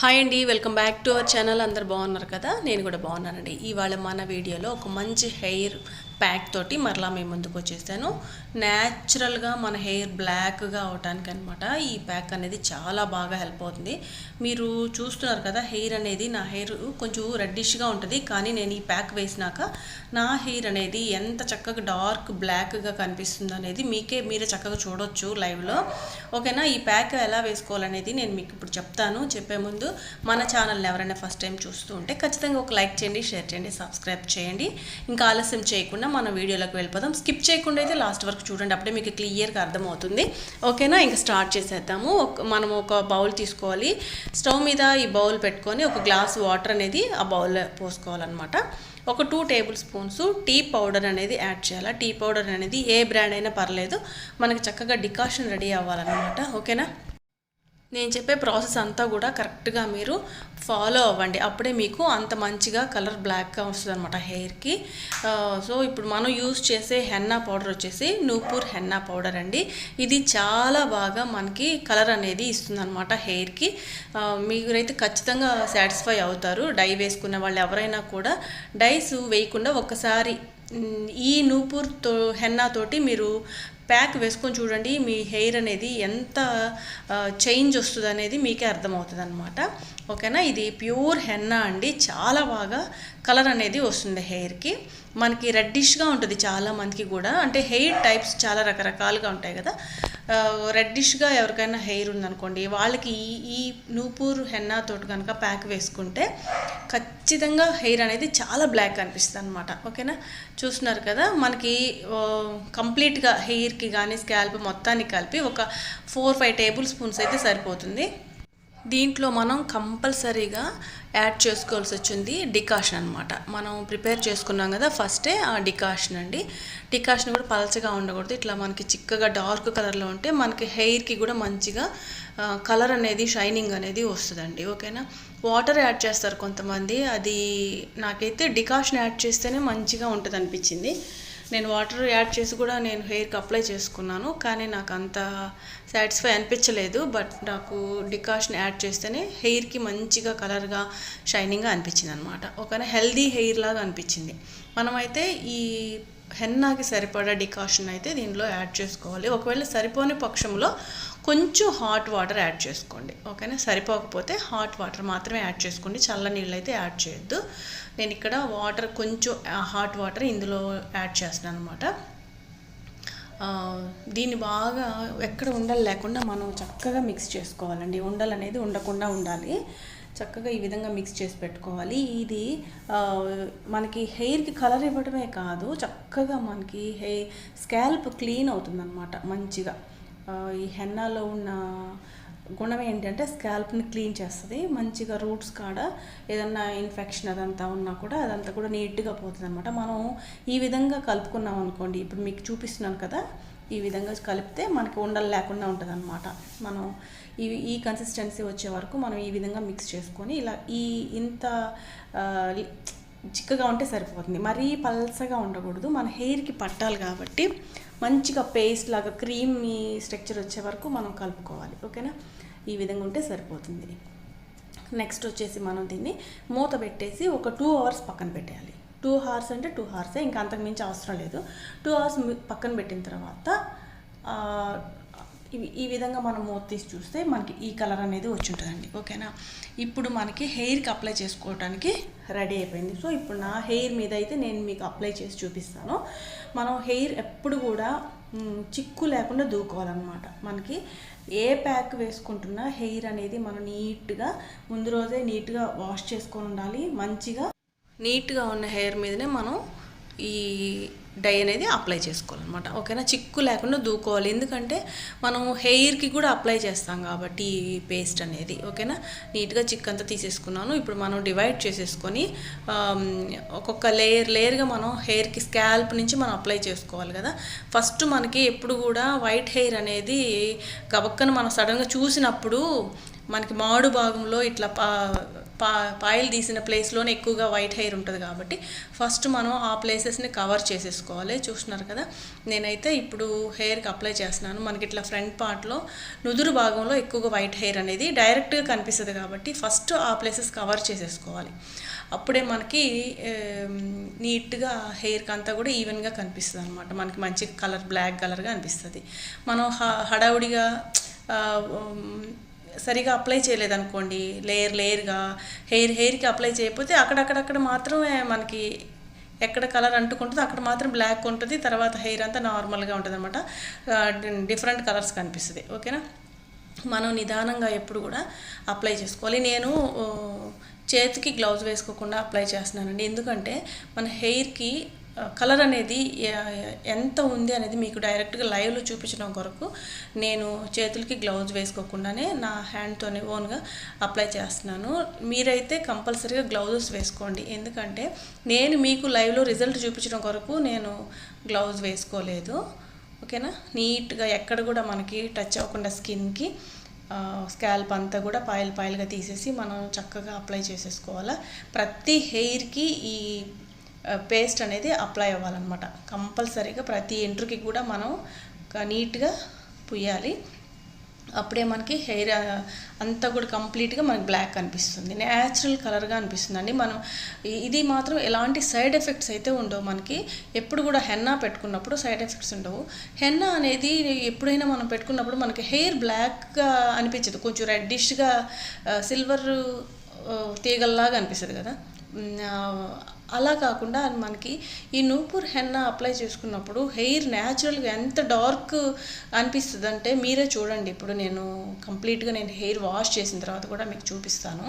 Hi అండి welcome back to our channel అందరు బాగున్నారు కదా? నేను కూడా బాగున్నానండి. ఇవాళ మన వీడియోలో ఒక మంచి హెయిర్ ప్యాక్ తోటి మరలా మేము ముందుకు వచ్చేసాను. న్యాచురల్గా మన హెయిర్ బ్లాక్గా అవటానికి అనమాట ఈ ప్యాక్ అనేది చాలా బాగా హెల్ప్ అవుతుంది. మీరు చూస్తున్నారు కదా హెయిర్ అనేది నా హెయిర్ కొంచెం రెడ్డిష్గా ఉంటుంది. కానీ నేను ఈ ప్యాక్ వేసినాక నా హెయిర్ అనేది ఎంత చక్కగా డార్క్ బ్లాక్గా కనిపిస్తుంది అనేది మీకే మీరే చక్కగా చూడొచ్చు లైవ్లో. ఓకేనా? ఈ ప్యాక్ ఎలా వేసుకోవాలనేది నేను మీకు ఇప్పుడు చెప్తాను. చెప్పే ముందు మన ఛానల్ని ఎవరైనా ఫస్ట్ టైం చూస్తూ ఉంటే ఖచ్చితంగా ఒక లైక్ చేయండి షేర్ చేయండి సబ్స్క్రైబ్ చేయండి. ఇంకా ఆలస్యం చేయకుండా మన వీడియోలోకి వెళ్ళిపోదాం. స్కిప్ చేయకుండా అయితే లాస్ట్ వరకు చూడండి. అప్పుడే మీకు క్లియర్గా అర్థమవుతుంది. ఓకేనా ఇంకా స్టార్ట్ చేసేద్దాము. మనం ఒక బౌల్ తీసుకోవాలి. స్టవ్ మీద ఈ బౌల్ పెట్టుకొని ఒక గ్లాస్ వాటర్ అనేది ఆ బౌల్లో పోసుకోవాలన్నమాట. ఒక two tablespoons tea powder అనేది యాడ్ చేయాలి? టీ పౌడర్ అనేది ఏ బ్రాండ్ అయినా పర్లేదు. మనకి చక్కగా డికాషన్ రెడీ అవ్వాలన్నమాట. ఓకేనా నేను చెప్పే ప్రాసెస్ అంతా కూడా కరెక్ట్గా మీరు ఫాలో అవ్వండి. అప్పుడే మీకు అంత మంచిగా కలర్ బ్లాక్గా వస్తుంది అనమాట హెయిర్కి. సో ఇప్పుడు మనం యూజ్ చేసే హెన్నా పౌడర్ వచ్చేసి నూపూర్ హెన్నా పౌడర్ అండి. ఇది చాలా బాగా మనకి కలర్ అనేది ఇస్తుంది అనమాట హెయిర్కి. మీరైతే ఖచ్చితంగా సాటిస్ఫై అవుతారు. డై వేసుకున్న వాళ్ళు ఎవరైనా కూడా డైస్ వేయకుండా ఒక్కసారి ఈ నూపూర్తో హెన్నా తోటి మీరు ప్యాక్ వేసుకొని చూడండి మీ హెయిర్ అనేది ఎంత చేంజ్ వస్తుంది అనేది మీకే అర్థమవుతుంది అనమాట ఓకేనా? ఇది ప్యూర్ హెన్నా అండి. చాలా బాగా కలర్ అనేది వస్తుంది హెయిర్కి. మనకి రెడ్డిష్గా ఉంటుంది చాలా మందికి కూడా. అంటే హెయిర్ టైప్స్ చాలా రకరకాలుగా ఉంటాయి కదా. రెడ్డిష్గా ఎవరికైనా హెయిర్ ఉందనుకోండి వాళ్ళకి ఈ ఈ నూపూర్ హెన్నా తోటి కనుక ప్యాక్ వేసుకుంటే ఖచ్చితంగా హెయిర్ అనేది చాలా బ్లాక్ అనిపిస్తుంది అనమాట ఓకేనా? చూస్తున్నారు కదా మనకి కంప్లీట్గా హెయిర్కి కానీ స్కాల్ప్ మొత్తానికి కలిపి ఒక ఫోర్ ఫైవ్ టేబుల్ స్పూన్స్ అయితే సరిపోతుంది. దీంట్లో మనం కంపల్సరీగా యాడ్ చేసుకోవాల్సి వచ్చింది డికాషన్ అనమాట మనం ప్రిపేర్ చేసుకున్నాం కదా ఫస్టే ఆ డికాషన్ అండి. డికాషన్ కూడా పలచగా ఉండకూడదు. ఇట్లా మనకి చిక్కగా డార్క్ కలర్లో ఉంటే మనకి హెయిర్కి కూడా మంచిగా కలర్ అనేది షైనింగ్ అనేది వస్తుందండి. ఓకేనా? వాటర్ యాడ్ చేస్తారు కొంతమంది. అది నాకైతే డికాషన్ యాడ్ చేస్తేనే మంచిగా ఉంటుంది అనిపించింది నేను వాటర్ యాడ్ చేసి కూడా నేను హెయిర్కి అప్లై చేసుకున్నాను కానీ నాకు అంత సాటిస్ఫై అనిపించలేదు. బట్ నాకు డికాషన్ యాడ్ చేస్తేనే హెయిర్కి మంచిగా కలర్గా షైనింగ్గా అనిపించింది అనమాట ఒక హెల్దీ హెయిర్ లాగా అనిపించింది. మనమైతే ఈ హెన్నాకి సరిపడా డికాషన్ అయితే దీనిలో యాడ్ చేసుకోవాలి. ఒకవేళ సరిపోని పక్షంలో కొంచెం హాట్ వాటర్ యాడ్ చేసుకోండి. ఓకేనా సరిపోకపోతే హాట్ వాటర్ మాత్రమే యాడ్ చేసుకోండి. చల్ల నీళ్ళు అయితే యాడ్ చేయొద్దు. నేను ఇక్కడ వాటర్ కొంచెం హాట్ వాటర్ ఇందులో యాడ్ చేస్తున్నాను అనమాట దీన్ని బాగా ఎక్కడ ఉండలు లేకుండా మనం చక్కగా మిక్స్ చేసుకోవాలండి. ఉండలు అనేది ఉండకుండా ఉండాలి. చక్కగా ఈ విధంగా మిక్స్ చేసి పెట్టుకోవాలి. ఇది మనకి హెయిర్కి కలర్ ఇవ్వడమే కాదు చక్కగా మనకి హెయిర్ స్కాల్ప్ క్లీన్ అవుతుందన్నమాట మంచిగా. ఈ హెన్నాలో ఉన్న గుణం ఏంటంటే స్కాల్ప్ని క్లీన్ చేస్తుంది. మంచిగా రూట్స్ కాడ ఏదన్నా ఇన్ఫెక్షన్ అదంతా ఉన్నా కూడా అదంతా కూడా నీట్గా పోతుంది అనమాట మనం ఈ విధంగా కలుపుకున్నాం అనుకోండి ఇప్పుడు మీకు చూపిస్తున్నాను కదా ఈ విధంగా కలిపితే మనకి ఉండలు లేకుండా ఉంటుంది అనమాట మనం ఈ ఈ కన్సిస్టెన్సీ వచ్చే వరకు మనం ఈ విధంగా మిక్స్ చేసుకొని ఇలా ఈ ఇంత చిక్కగా ఉంటే సరిపోతుంది. మరీ పల్సగా ఉండకూడదు. మన హెయిర్కి పట్టాలి కాబట్టి మంచిగా పేస్ట్ లాగా క్రీమీ స్ట్రక్చర్ వచ్చే వరకు మనం కలుపుకోవాలి. ఓకేనా? ఈ విధంగా ఉంటే సరిపోతుంది. నెక్స్ట్ వచ్చేసి మనం దీన్ని మూత పెట్టేసి ఒక టూ అవర్స్ పక్కన పెట్టేయాలి. టూ అవర్స్ అంటే టూ అవర్సే. ఇంకా అంతకుమించి అవసరం లేదు. టూ అవర్స్ పక్కన పెట్టిన తర్వాత ఇవి ఈ విధంగా మనం మూత తీసి చూస్తే మనకి ఈ కలర్ అనేది వచ్చి ఉంటుందండి ఓకేనా? ఇప్పుడు మనకి హెయిర్కి అప్లై చేసుకోవడానికి రెడీ అయిపోయింది. సో ఇప్పుడు నా హెయిర్ మీద అయితే నేను మీకు అప్లై చేసి చూపిస్తాను. మనం హెయిర్ ఎప్పుడు కూడా చిక్కు లేకుండా దూకోవాలన్నమాట. మనకి ఏ ప్యాక్ వేసుకుంటున్నా హెయిర్ అనేది మనం నీట్గా ముందు రోజే నీట్గా వాష్ చేసుకొని ఉండాలి. మంచిగా నీట్గా ఉన్న హెయిర్ మీదనే మనం ఈ డై అనేది అప్లై చేసుకోవాలన్నమాట. ఓకేనా? చిక్కు లేకుండా దూకోవాలి. ఎందుకంటే మనం హెయిర్కి కూడా అప్లై చేస్తాం కాబట్టి ఈ పేస్ట్ అనేది. ఓకేనా? నీట్గా చిక్ అంతా తీసేసుకున్నాను. ఇప్పుడు మనం డివైడ్ చేసేసుకొని ఒక్కొక్క లేయర్ లేయర్గా మనం హెయిర్కి స్కాల్ప్ నుంచి మనం అప్లై చేసుకోవాలి కదా? ఫస్ట్ మనకి ఎప్పుడు కూడా వైట్ హెయిర్ అనేది గబక్కన మనం సడన్గా చూసినప్పుడు మనకి మాడు భాగంలో ఇట్లా పా- పా పాయిల్ తీసిన ప్లేస్లోనే ఎక్కువగా వైట్ హెయిర్ ఉంటుంది కాబట్టి ఫస్ట్ మనం ఆ ప్లేసెస్ని కవర్ చేసేసుకోవాలి. చూస్తున్నారు కదా? నేనైతే ఇప్పుడు హెయిర్కి అప్లై చేస్తున్నాను. మనకి ఇట్లా ఫ్రంట్ పార్ట్లో నుదురు భాగంలో ఎక్కువగా వైట్ హెయిర్ అనేది డైరెక్ట్గా కనిపిస్తుంది కాబట్టి ఫస్ట్ ఆ ప్లేసెస్ కవర్ చేసేసుకోవాలి. అప్పుడే మనకి నీట్గా హెయిర్కి అంతా కూడా ఈవెన్గా కనిపిస్తుంది అనమాట మనకి మంచి కలర్ బ్లాక్ కలర్గా అనిపిస్తుంది. మనం హ- హడావుడిగా సరిగా అప్లై చేయలేదనుకోండి లేయర్ లేయర్గా హెయిర్ హెయిర్కి అప్లై చేయకపోతే అక్కడక్కడక్కడ మాత్రమే మనకి ఎక్కడ కలర్ అంటుకుంటుందో అక్కడ మాత్రం బ్లాక్ ఉంటుంది తర్వాత హెయిర్ అంతా నార్మల్గా ఉంటుంది అనమాట డిఫరెంట్ కలర్స్ కనిపిస్తుంది. ఓకేనా మనం నిదానంగా ఎప్పుడు కూడా అప్లై చేసుకోవాలి. నేను చేతికి గ్లౌజ్ వేసుకోకుండా అప్లై చేస్తున్నానండి. ఎందుకంటే మన హెయిర్కి కలర్ అనేది ఎంత ఉంది అనేది మీకు డైరెక్ట్గా లైవ్లో చూపించడం కొరకు నేను చేతులకి గ్లౌజ్ వేసుకోకుండానే నా హ్యాండ్తోనే ఓన్గా అప్లై చేస్తున్నాను. మీరైతే కంపల్సరీగా గ్లౌజెస్ వేసుకోండి. ఎందుకంటే నేను మీకు లైవ్లో రిజల్ట్ చూపించడం కొరకు నేను గ్లౌజ్ వేసుకోలేదు. ఓకేనా? నీట్గా ఎక్కడ కూడా మనకి టచ్ అవ్వకుండా స్కిన్కి స్కాల్ప్ అంతా కూడా పాయలు పాయలుగా తీసేసి మనం చక్కగా అప్లై చేసేసుకోవాలా? ప్రతి హెయిర్కి ఈ పేస్ట్ అనేది అప్లై అవ్వాలన్నమాట. కంపల్సరీగా ప్రతి ఎంట్రుకి కూడా మనం నీట్గా పుయ్యాలి. అప్పుడే మనకి హెయిర్ అంతా కూడా కంప్లీట్గా మనకి బ్లాక్ అనిపిస్తుంది. న్యాచురల్ కలర్గా అనిపిస్తుందండి. మనం ఇది మాత్రం ఎలాంటి సైడ్ ఎఫెక్ట్స్ అయితే ఉండవు మనకి. ఎప్పుడు కూడా హెన్నా పెట్టుకున్నప్పుడు సైడ్ ఎఫెక్ట్స్ ఉండవు. హెన్నా అనేది ఎప్పుడైనా మనం పెట్టుకున్నప్పుడు మనకి హెయిర్ బ్లాక్గా అనిపించదు. కొంచెం రెడ్డిష్గా సిల్వర్ తీగల్లాగా అనిపిస్తుంది కదా. అలా కాకుండా మనకి ఈ నూపూర్ హెన్నా అప్లై చేసుకున్నప్పుడు హెయిర్ న్యాచురల్గా ఎంత డార్క్ అనిపిస్తుంది అంటే మీరే చూడండి. ఇప్పుడు నేను కంప్లీట్గా నేను హెయిర్ వాష్ చేసిన తర్వాత కూడా మీకు చూపిస్తాను.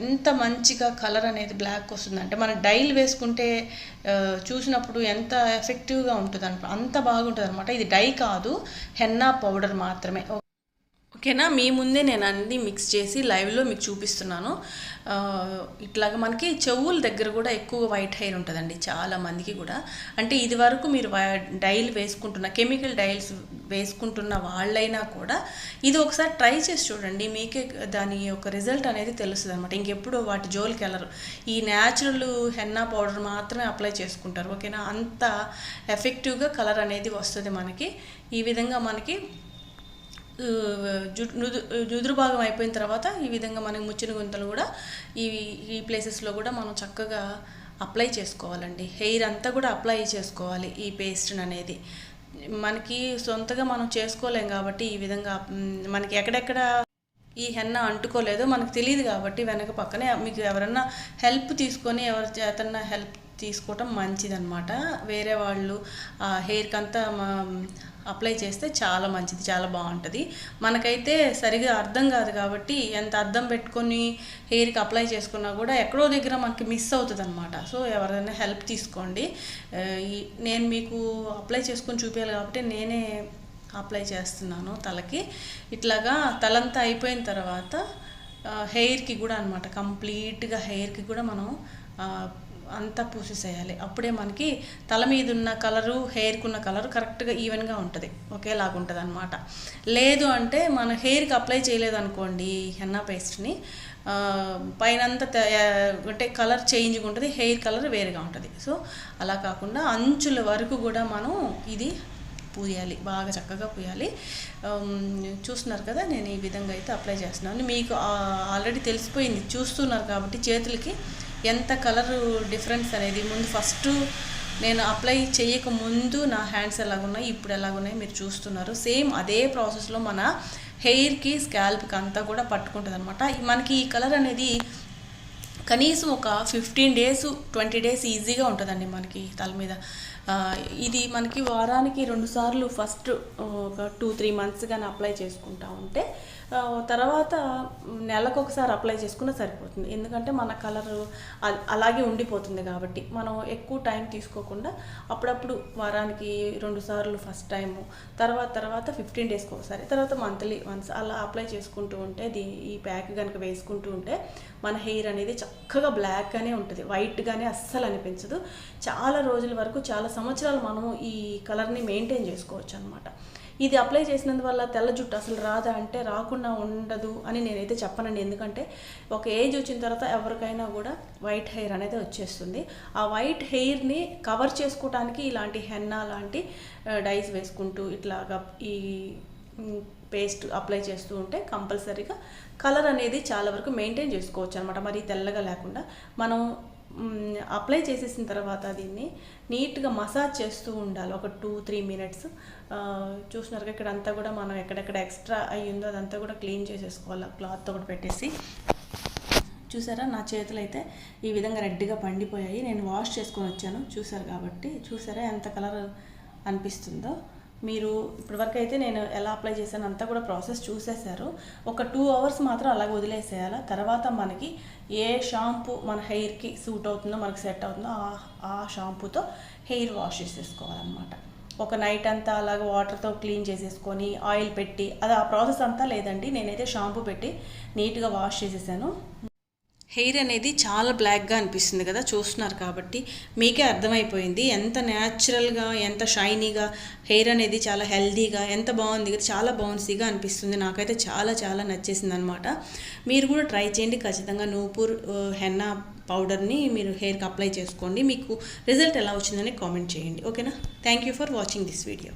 ఎంత మంచిగా కలర్ అనేది బ్లాక్ వస్తుంది. అంటే మనం డైల్ వేసుకుంటే చూసినప్పుడు ఎంత ఎఫెక్టివ్గా ఉంటుంది అనమాట అంత బాగుంటుంది అనమాట ఇది డై కాదు హెన్నా పౌడర్ మాత్రమే. ఓకేనా? మీ ముందే నేను అన్ని మిక్స్ చేసి లైవ్లో మీకు చూపిస్తున్నాను. ఇట్లాగ ఇట్లాగా మనకి చెవుల దగ్గర కూడా ఎక్కువ వైట్ హెయిర్ ఉంటుందండి చాలా మందికి కూడా. అంటే ఇది వరకు మీరు వై- డైల్ వేసుకుంటున్న కెమికల్ డైల్స్ వేసుకుంటున్న వాళ్ళైనా కూడా ఇది ఒకసారి ట్రై చేసి చూడండి. మీకే దాని యొక్క రిజల్ట్ అనేది తెలుస్తుంది అనమాట ఇంకెప్పుడు వాటి జోలికి వెళ్ళరు. ఈ న్యాచురల్ హెన్నా పౌడర్ మాత్రమే అప్లై చేసుకుంటారు. ఓకేనా? అంత ఎఫెక్టివ్గా కలర్ అనేది వస్తుంది మనకి. ఈ విధంగా మనకి జు భాగం అయిపోయిన తర్వాత ఈ విధంగా మనకి ముచ్చిన గుంతలు కూడా ఈ ఈ ప్లేసెస్లో కూడా మనం చక్కగా అప్లై చేసుకోవాలండి. హెయిర్ అంతా కూడా అప్లై చేసుకోవాలి ఈ పేస్ట్ అనేది. మనకి సొంతగా మనం చేసుకోలేం కాబట్టి ఈ విధంగా మనకి ఎక్కడెక్కడ ఈ హెన్న అంటుకోలేదో మనకు తెలియదు కాబట్టి వెనక పక్కనే మీకు ఎవరన్నా హెల్ప్ తీసుకొని ఎవరి చేతన్నా హెల్ప్ తీసుకోవటం మంచిదన్నమాట. వేరే వాళ్ళు ఆ హెయిర్కి అంతా అప్లై చేస్తే చాలా మంచిది చాలా బాగుంటుంది. మనకైతే సరిగా అర్థం కాదు కాబట్టి ఎంత అర్థం పెట్టుకొని హెయిర్కి అప్లై చేసుకున్నా కూడా ఎక్కడో దగ్గర మనకి మిస్ అవుతుంది అనమాట సో ఎవరైనా హెల్ప్ తీసుకోండి. నేను మీకు అప్లై చేసుకొని చూపించాలి కాబట్టి నేనే అప్లై చేస్తున్నాను తలకి. ఇట్లాగా తలంతా అయిపోయిన తర్వాత హెయిర్కి కూడా అనమాట కంప్లీట్గా హెయిర్కి కూడా మనం అంతా పూసేసేయాలి. అప్పుడే మనకి తల మీద ఉన్న కలరు హెయిర్కి ఉన్న కలరు కరెక్ట్గా ఈవెన్గా ఉంటుంది. ఒకేలాగా ఉంటుంది అనమాట లేదు అంటే మన హెయిర్కి అప్లై చేయలేదనుకోండి హెన్నా పేస్ట్ని పైన అంటే కలర్ చేంజ్గా ఉంటుంది హెయిర్ కలర్ వేరుగా ఉంటుంది. సో అలా కాకుండా అంచుల వరకు కూడా మనం ఇది పూయాలి బాగా చక్కగా పూయాలి. చూస్తున్నారు కదా నేను ఈ విధంగా అయితే అప్లై చేస్తున్నాను. మీకు ఆల్రెడీ తెలిసిపోయింది చూస్తున్నారు కాబట్టి చేతులకి ఎంత కలర్ డిఫరెన్స్ అనేది ముందు ఫస్ట్ నేను అప్లై చేయక ముందు నా హ్యాండ్స్ ఎలాగున్నాయి ఇప్పుడు ఎలాగున్నాయి మీరు చూస్తున్నారు. సేమ్ అదే ప్రాసెస్లో మన హెయిర్కి స్కాల్ప్కి అంతా కూడా పట్టుకుంటుంది అనమాట మనకి ఈ కలర్ అనేది కనీసం ఒక ఫిఫ్టీన్ డేస్ ట్వంటీ డేస్ ఈజీగా ఉంటుందండి మనకి తల మీద. ఇది మనకి వారానికి రెండుసార్లు ఫస్ట్ ఒక టూ త్రీ మంత్స్ కానీ అప్లై చేసుకుంటా ఉంటే తర్వాత నెలకు ఒకసారి అప్లై చేసుకున్నా సరిపోతుంది. ఎందుకంటే మన కలర్ అలాగే ఉండిపోతుంది కాబట్టి. మనం ఎక్కువ టైం తీసుకోకుండా అప్పుడప్పుడు వారానికి రెండు సార్లు ఫస్ట్ టైము తర్వాత తర్వాత ఫిఫ్టీన్ డేస్కి ఒకసారి తర్వాత మంత్లీ వన్స్ అలా అప్లై చేసుకుంటూ ఉంటే దీ ఈ ప్యాక్ కనుక వేసుకుంటూ ఉంటే మన హెయిర్ అనేది చక్కగా బ్లాక్గానే ఉంటుంది వైట్గానే అస్సలు అనిపించదు. చాలా రోజుల వరకు చాలా సంవత్సరాలు మనము ఈ కలర్ని మెయింటైన్ చేసుకోవచ్చు అనమాట ఇది అప్లై చేసినందువల్ల తెల్ల జుట్టు అసలు రాదా అంటే రాకుండా ఉండదు అని నేనైతే చెప్పనండి. ఎందుకంటే ఒక ఏజ్ వచ్చిన తర్వాత ఎవరికైనా కూడా వైట్ హెయిర్ అనేది వచ్చేస్తుంది. ఆ వైట్ హెయిర్ని కవర్ చేసుకోవడానికి ఇలాంటి హెన్నా లాంటి డైస్ వేసుకుంటూ ఇట్లాగా ఈ పేస్ట్ అప్లై చేస్తూ ఉంటే కంపల్సరీగా కలర్ అనేది చాలా వరకు మెయింటైన్ చేసుకోవచ్చు అనమాట మరి తెల్లగా లేకుండా మనం అప్లై చేసేసిన తర్వాత దీన్ని నీట్గా మసాజ్ చేస్తూ ఉండాలి. ఒక టూ త్రీ మినిట్స్ చూసినారుగా ఇక్కడ అంతా కూడా మనం ఎక్కడెక్కడ ఎక్స్ట్రా అయ్యిందో అదంతా కూడా క్లీన్ చేసేసుకోవాలి. క్లాత్ ఒకటి పెట్టేసి. చూసారా? నా చేతులు అయితే ఈ విధంగా రెడ్గా పండిపోయాయి. నేను వాష్ చేసుకొని వచ్చాను. చూసారు కాబట్టి. చూసారా ఎంత కలర్ అనిపిస్తుందో? మీరు ఇప్పటివరకు అయితే నేను ఎలా అప్లై చేశాను అంతా కూడా ప్రాసెస్ చూసేశారు. ఒక టూ అవర్స్ మాత్రం అలాగ వదిలేసేయాలి? తర్వాత మనకి ఏ షాంపూ మన హెయిర్కి సూట్ అవుతుందో మనకి సెట్ అవుతుందో ఆ ఆ షాంపూతో హెయిర్ వాష్ చేసేసుకోవాలన్నమాట. ఒక నైట్ అంతా అలాగ వాటర్తో క్లీన్ చేసేసుకొని ఆయిల్ పెట్టి అది ఆ ప్రాసెస్ అంతా లేదండి. నేనైతే షాంపూ పెట్టి నీట్గా వాష్ చేసేసాను. హెయిర్ అనేది చాలా బ్లాక్గా అనిపిస్తుంది కదా చూస్తున్నారు కాబట్టి. మీకే అర్థమైపోయింది. ఎంత న్యాచురల్గా ఎంత షైనీగా హెయిర్ అనేది చాలా హెల్దీగా ఎంత బాగుంది కదా చాలా బౌన్సీగా అనిపిస్తుంది. నాకైతే చాలా చాలా నచ్చేసింది అనమాట మీరు కూడా ట్రై చేయండి. ఖచ్చితంగా నూపూర్ హెన్నా పౌడర్ని మీరు హెయిర్కి అప్లై చేసుకోండి. మీకు రిజల్ట్ ఎలా వచ్చిందని కామెంట్ చేయండి. ఓకేనా? Thank you for watching this video.